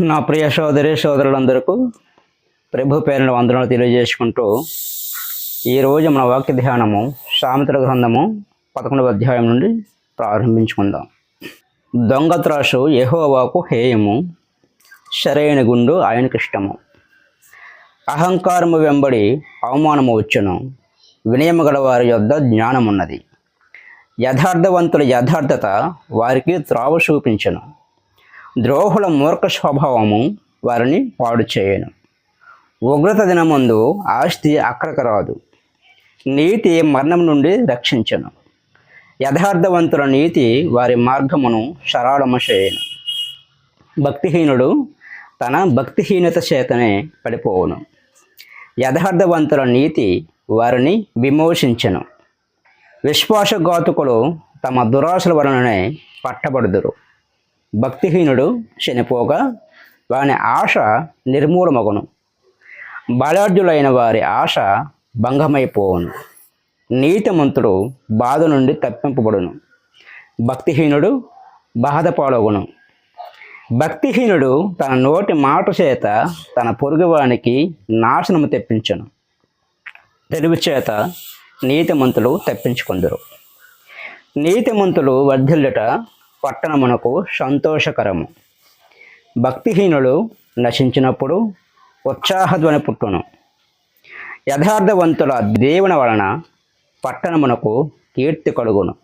నా ప్రియ సోదరి సోదరులందరకు ప్రభు పేరున వందనలు తెలియజేసుకుంటూ ఈరోజు మన వాక్య ధ్యానము సామెతల గ్రంథము పదకొండవ అధ్యాయం నుండి ప్రారంభించుకుందాం. దొంగ త్రాసు యెహోవాకు హేయము సరైన గుండు ఆయనకి ఇష్టము. అహంకారము వెంబడి అవమానము వచ్చును వినయము గల వారి యొద్ద జ్ఞానమున్నది. యథార్థవంతుల యథార్థత వారికి త్రావ చూపించను. ద్రోహుల మూర్ఖ స్వభావము వారిని పాడు చేయను. ఉగ్రత దినమందు ఆస్తి అక్కడికి రాదు. నీతి మరణం నుండి రక్షించను. యథార్థవంతుల నీతి వారి మార్గమును సరళము చేయను. భక్తిహీనుడు తన భక్తిహీనత చేతనే పడిపోవును. యథార్థవంతుల నీతి వారిని విమోచించను. విశ్వాసఘాతుకులు తమ దురాశల వలననే పట్టబడుదురు. భక్తిహీనుడు చనిపోగా వాని ఆశ నిర్మూలమగును. బలార్జులైన వారి ఆశ భంగమైపోవును. నీతిమంతుడు బాధ నుండి తప్పింపబడును. భక్తిహీనుడు బాధపాలవును భక్తిహీనుడు తన నోటి మాట చేత తన పొరుగువానికి నాశనము తెప్పించను. తెలివి చేత నీతిమంతులు తప్పించుకుందరు. నీతిమంతులు వర్ధిల్లుట పట్టణమునకు సంతోషకరము. భక్తిహీనులు నశించినప్పుడు ఉత్సాహధ్వని పుట్టును. యథార్థవంతుల దేవుని వలన పట్టణమునకు కీర్తి కలుగును.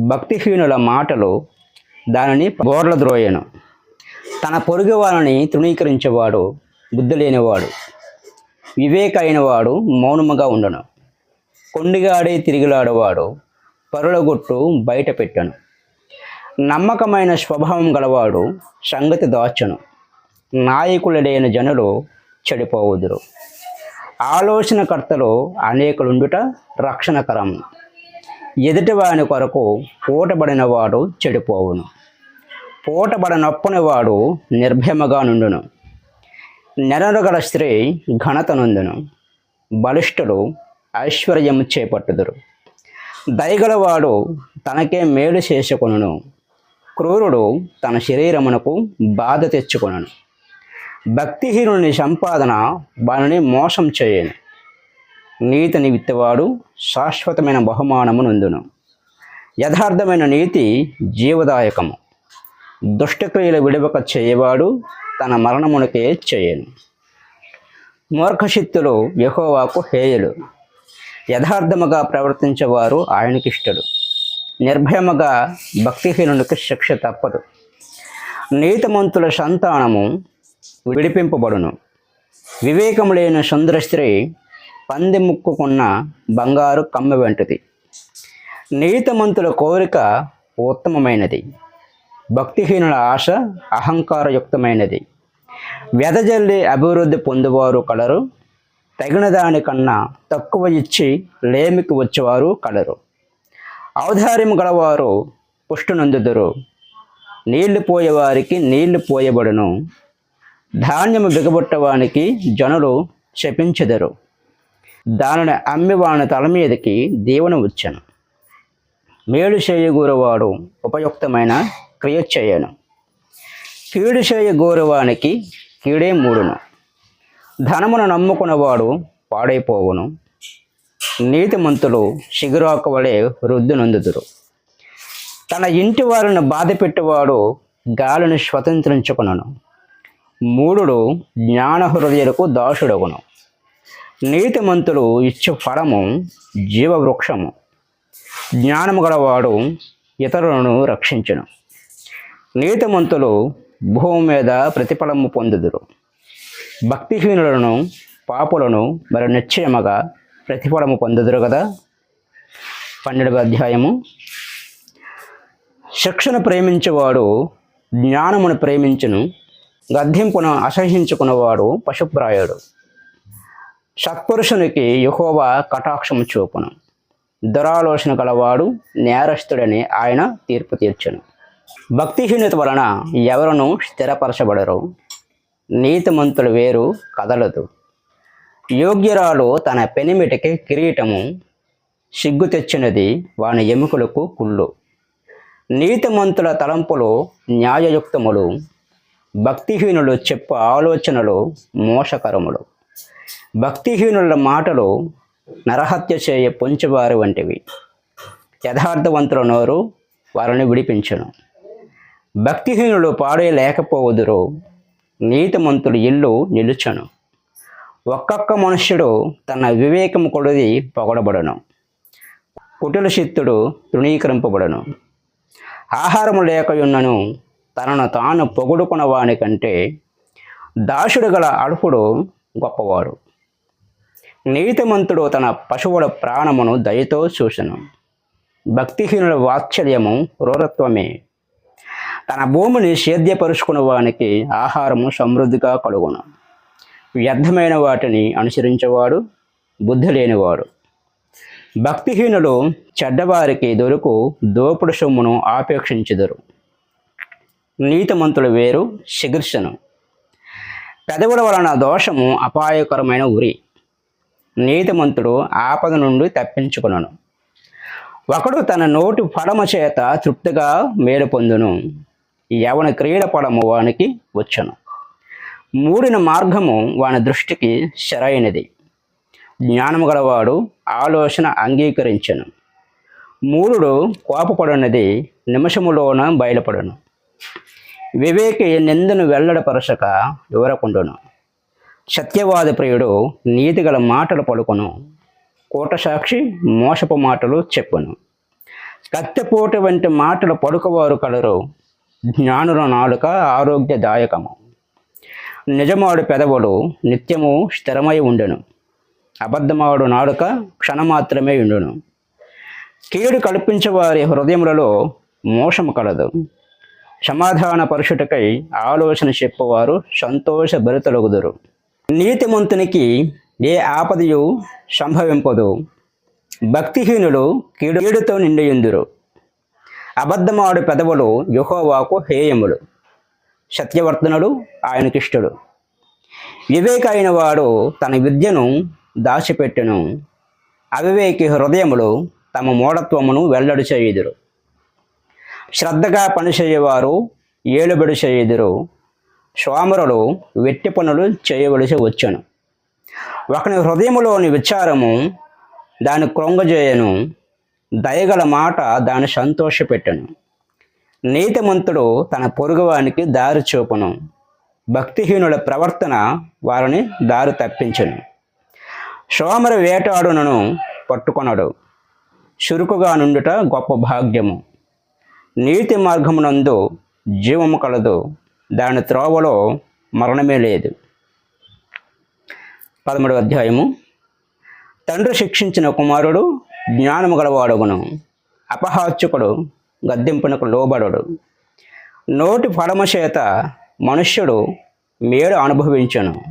భక్తిహీనుల మాటలు దానిని బోర్ల ద్రోయను. తన పొరుగు వారిని తృణీకరించేవాడు బుద్ధి లేనివాడు వివేక అయినవాడు మౌనముగా ఉండను. కొండిగాడే తిరిగిలాడేవాడు పరులగొట్టు బయట పెట్టను. నమ్మకమైన స్వభావం గలవాడు సంగతి దాచను. నాయకులు లేని జనులు చెడిపోవుదురు. ఆలోచనకర్తలు అనేకులుండుట రక్షణకరం. ఎదుటివాని కొరకు పూటబడిన వాడు చెడిపోవును. పూటబడనప్పుని వాడు నిర్భయముగా నుండును. నెరగల స్త్రీ ఘనత నుండును బలిష్ఠుడు ఐశ్వర్యము చేపట్టుదురు. దయగలవాడు తనకే మేలు చేసుకొనును. క్రూరుడు తన శరీరమునకు బాధ తెచ్చుకొనను. భక్తిహీనుని సంపాదన వాళ్ళని మోసం చేయను. నీతిని విత్తవాడు శాశ్వతమైన బహుమానము నందును. యథార్థమైన నీతి జీవదాయకము. దుష్టక్రియల విడవక చేయవాడు తన మరణమునకే చేయను. మూర్ఖశక్తులు యహోవాకు హేయులు. యథార్థముగా ప్రవర్తించేవారు ఆయనకిష్టడు. నిర్భయముగా భక్తిహీనునికి శిక్ష తప్పదు. నీతిమంతుల సంతానము విడిపింపబడును. వివేకము లేని సుందర స్త్రీ పంది ముక్కుకున్న బంగారు కమ్మ వంటిది. నీతిమంతుల కోరిక ఉత్తమమైనది. భక్తిహీనుల ఆశ అహంకారయుక్తమైనది. వెదజల్లి అభివృద్ధి పొందువారు కలరు. తగిన దానికన్నా తక్కువ ఇచ్చి లేమికి వచ్చేవారు కలరు. ఔదార్యం గలవారు పుష్టునందుదురు. నీళ్ళు పోయేవారికి నీళ్ళు పోయబడును. ధాన్యము బిగబొట్టవానికి జనులు శపించెదరు. దానిని అమ్మి వాని తల మీదకి దేవుని వచ్చను. మేలు చేయగూరవాడు ఉపయుక్తమైన క్రియ చేయను. కీడు చేయగూరవానికి కీడే మూడును. ధనమును నమ్ముకున్నవాడు పాడైపోవును. నీతిమంతులు శిగురాక వలె రుద్దునందుదురు తన ఇంటి వారిని బాధ పెట్టేవాడు గాలిని స్వతంత్రించుకునను. మూడుడు జ్ఞాన హృదయులకు దాసుడగును. నీతిమంతులు ఇచ్చు ఫలము జీవవృక్షము. జ్ఞానము గలవాడు ఇతరులను రక్షించును. నీతిమంతులు భూమి మీద ప్రతిఫలము పొందుదురు. భక్తిహీనులను పాపులను మరి నిశ్చయముగా ప్రతిఫలము పొందుదురు కదా? పన్నెండవ అధ్యాయము. శిక్షను ప్రేమించేవాడు జ్ఞానమును ప్రేమించును గద్దింపును అసహించుకున్నవాడు పశుప్రాయుడు. సత్పురుషునికి యహోవా కటాక్షము చూపును. దురాలోచన గలవాడు నేరస్తుడని ఆయన తీర్పు తీర్చును. భక్తిహీనత వలన ఎవరును స్థిరపరచబడరు. నీతిమంతులు వేరు కదలదు. యోగ్యురాలు తన పెనిమిటికి కిరీటము సిగ్గు తెచ్చినది వాని ఎముకలకు కుళ్ళు. నీతిమంతుల తలంపులు న్యాయయుక్తములు భక్తిహీనులు చెప్పు ఆలోచనలు మోసకరములు. భక్తిహీనుల మాటలు నరహత్య చేయ పొంచువారు వంటివి. యథార్థవంతుల నోరు వారిని విడిపించను. భక్తిహీనులు పాడే లేకపోవుదురు నీతిమంతులు ఇల్లు నిలుచను. ఒక్కొక్క మనుష్యుడు తన వివేకము కొలది పొగడబడను. కుటుల చిత్తుడు తృణీకరింపబడను. ఆహారము లేకయున్నను తనను తాను పొగుడుకున్న వాని కంటే దాసుడు గల అడుపుడు గొప్పవాడు నీతిమంతుడు తన పశువుల ప్రాణమును దయతో చూసను. భక్తిహీనుల వాత్సల్యము క్రూరత్వమే. తన భూమిని సేద్యపరుచుకున్న వానికి ఆహారము సమృద్ధిగా కలుగును. వ్యర్థమైన వాటిని అనుసరించేవాడు బుద్ధి లేనివాడు భక్తిహీనులు చెడ్డవారికి దొరుకు దోపుడు సొమ్మును ఆపేక్షించుదురు. నీతిమంతులు వేరు శిగిర్షను పెదవుల వలన దోషము అపాయకరమైన ఉరి. నీతిమంతుడు ఆపద నుండి తప్పించుకునను. ఒకడు తన నోటి పడమ చేత తృప్తిగా మేలు పొందును. యవన క్రీడ పడము వానికి వచ్చను. మూడిన మార్గము వాని దృష్టికి సరైనది జ్ఞానము గలవాడు ఆలోచన అంగీకరించను. మూరుడు కోపపడినది నిమిషములోన బయలుపడను. వివేకి నిందను వెల్లడపరచక వివరకుండును. సత్యవాద ప్రియుడు నీతిగల మాటలు పలుకును. కూటసాక్షి మోసపు మాటలు చెప్పును. కత్తెపోటు వంటి మాటలు పలుకువారు కలరు జ్ఞానుల నాలుక ఆరోగ్యదాయకము. నిజమాడు పెదవులు నిత్యము స్థిరమై ఉండును. అబద్ధమాడు నాడుక క్షణమాత్రమే ఉండును. కీడు కల్పించేవారి హృదయములలో మోసము కలదు. సమాధాన పరుషుటకై ఆలోచన చెప్పువారు సంతోష భరితలగుదురు నీతిమంతునికి ఏ ఆపదయు సంభవింపదు. భక్తిహీనులు కీడు కీడుతో నిండియుందురు. అబద్ధమాడు పెదవులు యుహోవాకు హేయములు. సత్యవర్ధనుడు ఆయనకిష్టుడు. వివేక అయిన వాడు తన విద్యను దాచిపెట్టును. అవివేకి హృదయములు తమ మూఢత్వమును వెల్లడి చేయుదురు శ్రద్ధగా పనిచేయవారు ఏలుబడి చేయుదురు. సోమరులు వెట్టి పనులు చేయవలసి వచ్చును. ఒకని హృదయములోని విచారము దాని క్రొంగజేయను దయగల మాట దాని సంతోషపెట్టను. నీతిమంతుడు తన పొరుగువానికి దారి చూపును. భక్తిహీనుల ప్రవర్తన వారిని దారి తప్పించును. సోమర వేటాడునను పట్టుకొనడు. చురుకుగా నుండుట గొప్ప భాగ్యము. నీతి మార్గమునందు జీవము కలదు. దాని త్రోవలో మరణమే లేదు. పదమూడవ అధ్యాయము. తండ్రి శిక్షించిన కుమారుడు జ్ఞానము గలవాడుగును. అపహాస్యకుడు గద్దెంపునకు లోబడడు. నోటి ఫలము చేత మనుష్యుడు మేలు అనుభవించను.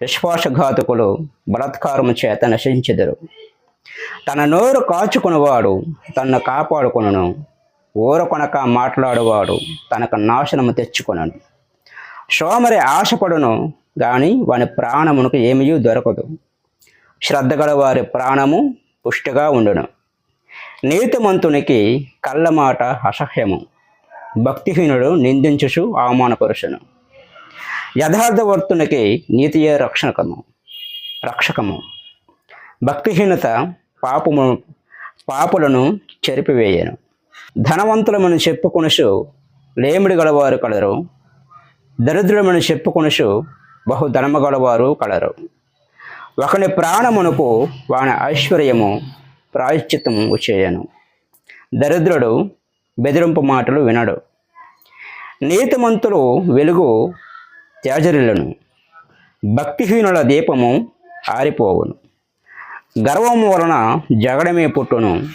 విశ్వాసఘాతకులు బలత్కారము చేత నశించెదరు. తన నోరు కాచుకునేవాడు తన్ను కాపాడుకును ఊరకొనక మాట్లాడువాడు తనకు నాశనము తెచ్చుకొనను. సోమరి ఆశపడును గాని వాని ప్రాణమునకు ఏమీ దొరకదు. శ్రద్ధ గల వారి ప్రాణము పుష్టిగా ఉండును. నీతిమంతునికి కళ్ళమాట అసహ్యము. భక్తిహీనుడు నిందించుచు అవమానపరుషును యథార్థవర్తునికి నీతియే రక్షణకము రక్షకము. భక్తిహీనత పాపము పాపులను చెరిపివేయను. ధనవంతులమని చెప్పుకొనుచు లేమిడి గలవారు కలరు. దరిద్రులమని చెప్పుకొనుచు బహు ధనము గలవారు కలరు. ఒకని ప్రాణమునకు వాని ఐశ్వర్యము ప్రాయశ్చిత్తము చేయను. దరిద్రుడు బెదిరింపు మాటలు వినడు. నీతిమంతులు వెలుగు త్యాజరులను భక్తిహీనుల దీపము ఆరిపోవును. గర్వము వలన జగడమే పుట్టును.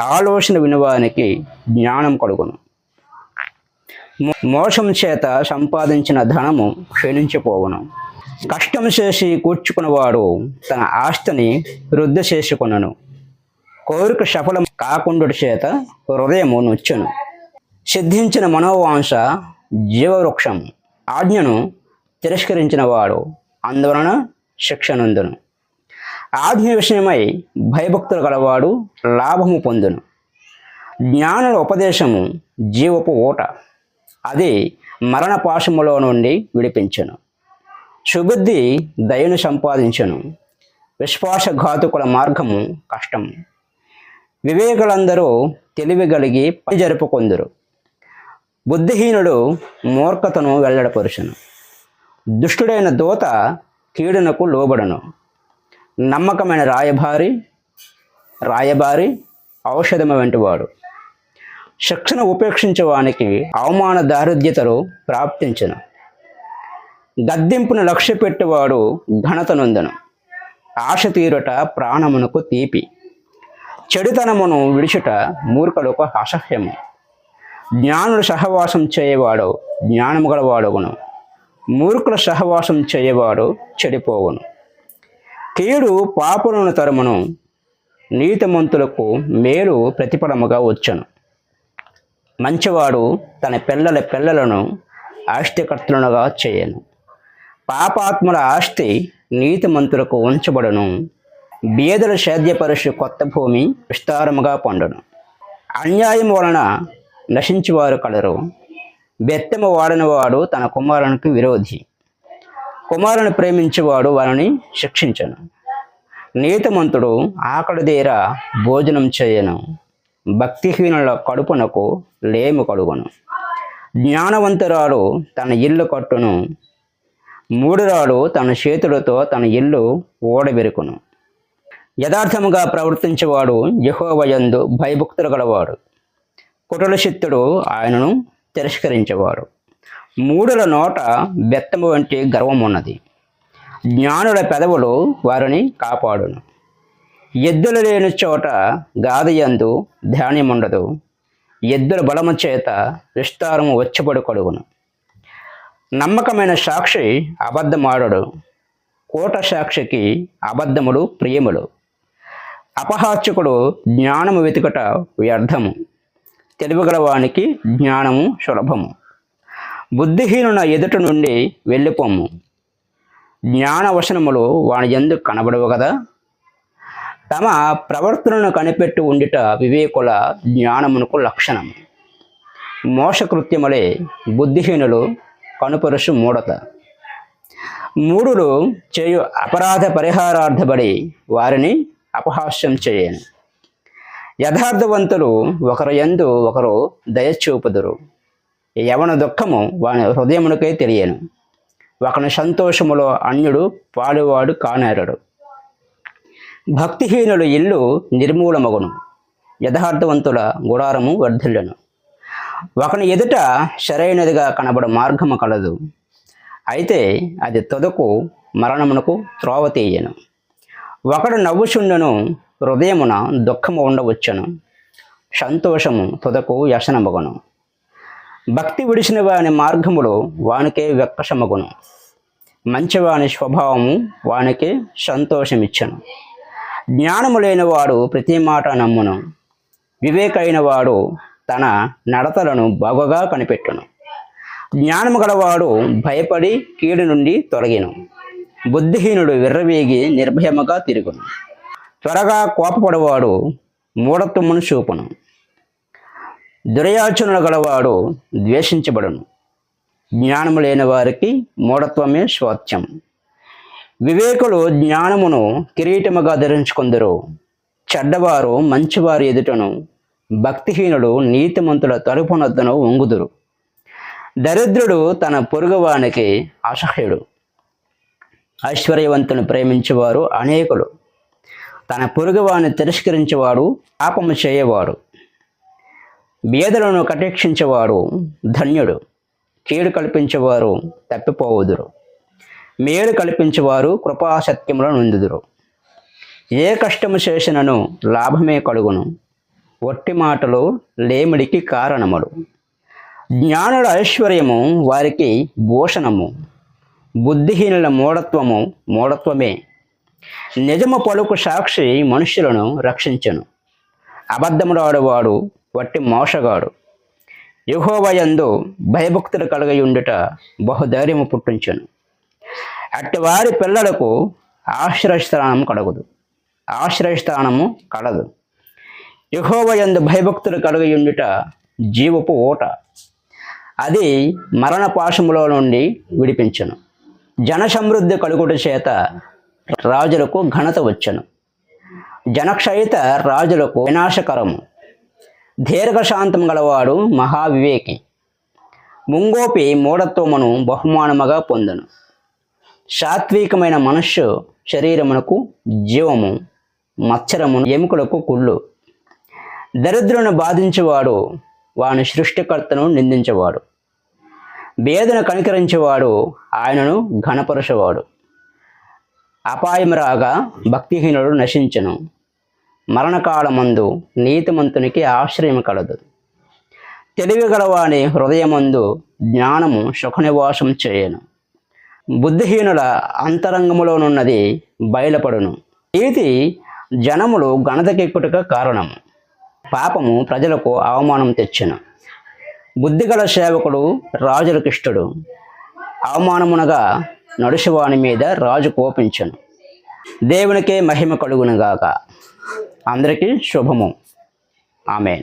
ఆలోచన వినవానికి జ్ఞానం కలుగును. మోసం చేత సంపాదించిన ధనము క్షీణించిపోవును. కష్టం చేసి కూర్చుకున్నవాడు తన ఆస్తిని వృద్ధి చేసుకునను కోరిక సఫలం కాకుండా చేత హృదయము నొచ్చును. సిద్ధించిన మనోవాంశ జీవవృక్షం. ఆజ్ఞను తిరస్కరించిన వాడు అందువలన శిక్షనందును ఆజ్ఞ విషయమై భయభక్తులు గలవాడు లాభము పొందును. జ్ఞానుల ఉపదేశము జీవపు ఓట అది మరణపాశములో నుండి విడిపించను. సుబుద్ధి దయను సంపాదించను. విశ్వాసఘాతుకుల మార్గము కష్టము వివేకులందరూ తెలివిగలిగి పని జరుపుకొందురు. బుద్ధిహీనుడు మూర్ఖతను వెల్లడపరుచును. దుష్టుడైన దూత కీడునకు లోబడను. నమ్మకమైన రాయబారి రాయబారి ఔషధము వెంటివాడు శిక్షణ ఉపేక్షించేవానికి అవమాన దారిద్ర్యతలు ప్రాప్తించను. గద్దింపును లక్ష్య పెట్టేవాడు ఘనత ఆశ తీరుట ప్రాణమునకు తీపి. చెడుతనమును విడుచుట మూర్ఖులకు అసహ్యము. జ్ఞానుడు సహవాసం చేయవాడు జ్ఞానము గలవాడుగును. మూర్ఖుల సహవాసం చేయవాడు చెడిపోవును. కీడు పాపులను తరమును నీతిమంతులకు మేలు ప్రతిఫలముగా వచ్చును. మంచివాడు తన పిల్లల పిల్లలను ఆస్తికర్తలుగా చేయను. పాపాత్ముల ఆస్తి నీతిమంతులకు ఉంచబడును. బీదలు సేద్యపరుషు కొత్త భూమి విస్తారముగా పండును. అన్యాయం వలన నశించువారు కలరు. బెత్తము వాడనివాడు తన కుమారునికి విరోధి. కుమారుని ప్రేమించేవాడు వారిని శిక్షించను. నీతిమంతుడు ఆకలి భోజనం చేయను. భక్తిహీనుల కడుపునకు లేము కడుగును. జ్ఞానవంతురాలు తన ఇల్లు కట్టును. మూడురాలు తన చేతులతో తన ఇల్లు ఓడబెరుకును యథార్థముగా ప్రవర్తించేవాడు యహోవయందు భయభక్తులు గలవాడు. కుటుల చిత్తుడు ఆయనను తిరస్కరించేవాడు. మూడుల నోట బెత్తము వంటి గర్వం ఉన్నది. జ్ఞానుల పెదవులు వారిని కాపాడును. ఎద్దులు లేని చోట గాదయందు ధాన్యముండదు ఎద్దుల బలము చేత విస్తారము వచ్చబడు కడుగును నమ్మకమైన సాక్షి అబద్ధమాడడు. కోట సాక్షికి అబద్ధములు ప్రియములు. అపహాస్యకుడు జ్ఞానము వెతుకట వ్యర్థము. తెలివిగలవానికి జ్ఞానము సులభము. బుద్ధిహీనున ఎదుట నుండి వెళ్ళిపోము. జ్ఞానవశనములు వాని ఎందుకు కనబడవు కదా తమ ప్రవర్తనను కనిపెట్టి ఉండిట వివేకుల జ్ఞానమునకు లక్షణం మోసకృత్యములే బుద్ధిహీనులు కనుపరుసు మూడత. మూడులు చేయు అపరాధ పరిహారార్థబడి వారిని అపహాస్యం చేయను. యథార్థవంతులు ఒకరు ఎందు ఒకరు దయచూపుదురు యవన దుఃఖము వాని హృదయమునకే తెలియను. ఒకని సంతోషములో అన్యుడు పాడువాడు కానేరడు. భక్తిహీనుల ఇల్లు నిర్మూలమగును. యథార్థవంతుల గుడారము వర్ధిల్లును. ఒకని ఎదుట సరైనదిగా కనబడు మార్గము కలదు. అయితే అది తొదకు మరణమునకు త్రోవ తీయను. ఒకడు నవ్వుచుండను హృదయమున దుఃఖము ఉండవచ్చును. సంతోషము తుదకు వ్యసనమగును. భక్తి విడిచిన వాని మార్గములు వానికే వెక్కసమగును. మంచివాని స్వభావము వానికి సంతోషమిచ్చను. జ్ఞానము లేనివాడు ప్రతి మాట నమ్మును. వివేకైన వాడు తన నడతలను బాగుగా కనిపెట్టును. జ్ఞానము గలవాడు భయపడి కీడు నుండి తొలగిను. బుద్ధిహీనుడు విర్రవేగి నిర్భయముగా తిరుగును. త్వరగా కోపపడవాడు మూఢత్వమును చూపును. దుర్యాచనలు గలవాడు ద్వేషించబడును. జ్ఞానము లేని వారికి మూఢత్వమే స్వాత్యం వివేకులు జ్ఞానమును కిరీటముగా ధరించుకుందరు. చెడ్డవారు మంచివారి ఎదుటను భక్తిహీనుడు నీతిమంతుల తలుపునొద్దను వంగుదురు. దరిద్రుడు తన పొరుగువానికి అసహ్యుడు. ఐశ్వర్యవంతుని ప్రేమించేవారు అనేకులు. తన పొరుగువాని తిరస్కరించేవాడు పాపము చేయవాడు. బీదలను కటేక్షించేవాడు ధన్యుడు కీడు కల్పించేవారు తప్పిపోవుదురు. మేలు కల్పించేవారు కృపాసత్యములను ఉందుదురు ఏ కష్టము చేసినను లాభమే కలుగును. ఒట్టి మాటలు లేమిడికి కారణములు. జ్ఞానుల ఐశ్వర్యము వారికి భూషణము. బుద్ధిహీనుల మూఢత్వము మూఢత్వమే. నిజము పలుకు సాక్షి మనుషులను రక్షించను. అబద్ధములాడువాడు వట్టి మోసగాడు. యుహోవయందు భయభక్తులు కలిగి ఉండుట బహుధైర్యము పుట్టించను. అట్టి వారి పిల్లలకు ఆశ్రయస్థానం కలగదు. ఆశ్రయస్థానము కలదు. యహోవయందు భయభక్తులు కలిగి ఉండుట జీవపు ఓట అది మరణ పాశములో నుండి విడిపించను. జన సమృద్ధి కలుగుట చేత రాజులకు ఘనత వచ్చను. జనక్షయిత రాజులకు వినాశకరము. దీర్ఘశాంతం గలవాడు మహావివేకి. ముంగోపి మూఢత్వమును బహుమానముగా పొందును. సాత్వికమైన మనస్సు శరీరమునకు జీవము మత్సరమును ఎముకలకు కుళ్ళు. దరిద్రులను బాధించేవాడు వాని సృష్టికర్తను నిందించేవాడు. భేదను కనికరించేవాడు ఆయనను ఘనపరచేవాడు. అపాయం రాగా భక్తిహీనుడు నశించను. మరణకాలమందు నీతిమంతునికి ఆశ్రయం కలదు. తెలివి గలవాని హృదయమందు జ్ఞానము సుఖనివాసం చేయను. బుద్ధిహీనుల అంతరంగములోనున్నది బయలుపడును. నీతి జనములు ఘనతకెక్కుటకు కారణము. పాపము ప్రజలకు అవమానం తెచ్చెను. బుద్ధిగల సేవకుడు రాజులకిష్టడు. అవమానమునగా నడుచువాని మీద రాజు కోపించను. దేవునికే మహిమ కలుగునుగాక. అందరికీ శుభము. ఆమెన్.